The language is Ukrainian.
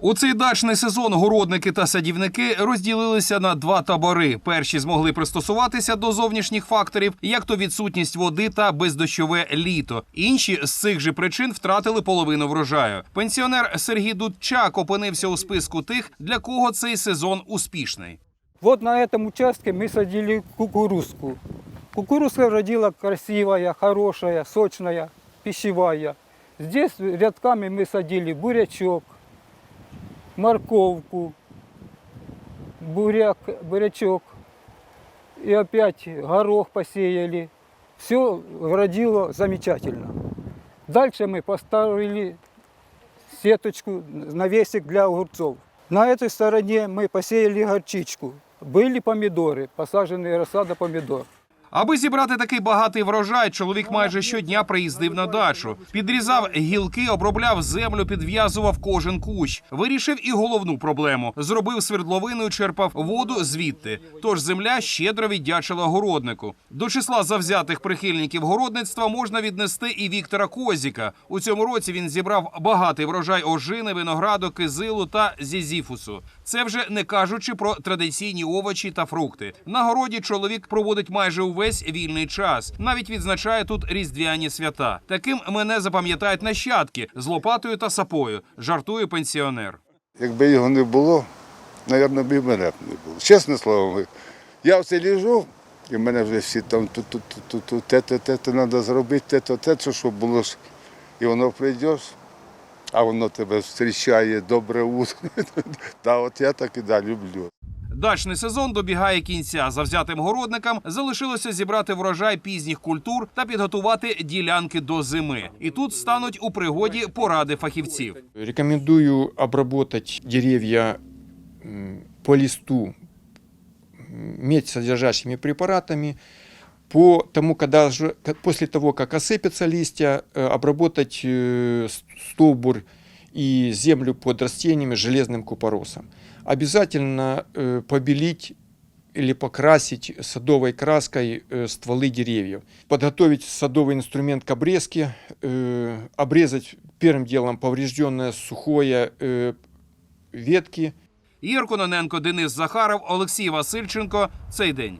У цей дачний сезон городники та садівники розділилися на два табори. Перші змогли пристосуватися до зовнішніх факторів, як то відсутність води та бездощове літо. Інші з цих же причин втратили половину врожаю. Пенсіонер Сергій Дудчак опинився у списку тих, для кого цей сезон успішний. Вот на этом участке мы садили кукурузку. Кукурузка родила красивая, хорошая, сочная, пищевая. Здесь рядками мы садили бурячок, морковку, буряк, бурячок. И опять горох посеяли. Все родило замечательно. Дальше мы поставили сеточку, навесик для огурцов. На этой стороне мы посеяли горчичку. Были помидоры, посаженные рассада помидор. Аби зібрати такий багатий врожай, чоловік майже щодня приїздив на дачу. Підрізав гілки, обробляв землю, підв'язував кожен кущ. Вирішив і головну проблему: зробив свердловину, і черпав воду звідти. Тож земля щедро віддячила городнику. До числа завзятих прихильників городництва можна віднести і Віктора Козіка. У цьому році він зібрав багатий врожай ожини, винограду, кизилу та зізіфусу. Це вже не кажучи про традиційні овочі та фрукти. На городі чоловік проводить майже увесь вільний час. Навіть відзначає тут різдвяні свята. Таким мене запам'ятають нащадки з лопатою та сапою. Жартує пенсіонер. Якби його не було, мабуть, б і мене б не було. Чесне слово, я все ліжу, і в мене вже всі там тут, тут, тут, тут, те, те, те, те треба зробити, те, то, те, що, щоб було ж. І воно прийдеш, а воно тебе зустрічає добре утро. Та от я так і да, люблю. Дачний сезон добігає кінця. Завзятим городникам залишилося зібрати врожай пізніх культур та підготувати ділянки до зими. І тут стануть у пригоді поради фахівців. Рекомендую обработать деревья м, по листу м, медь-содержащими препаратами. По тому, когда, же- ка- после того, как осыпятся листья, э, обработать э, с- стовбур и землю под растениями железным купоросом. Обязательно э, побелить или покрасить садовой краской э, стволы деревьев. Подготовить садовый инструмент к обрезке, э, обрезать первым делом поврежденное сухое э, ветки, Ігор Кононенко, Денис Захаров, Олексій Васильченко. Цей день.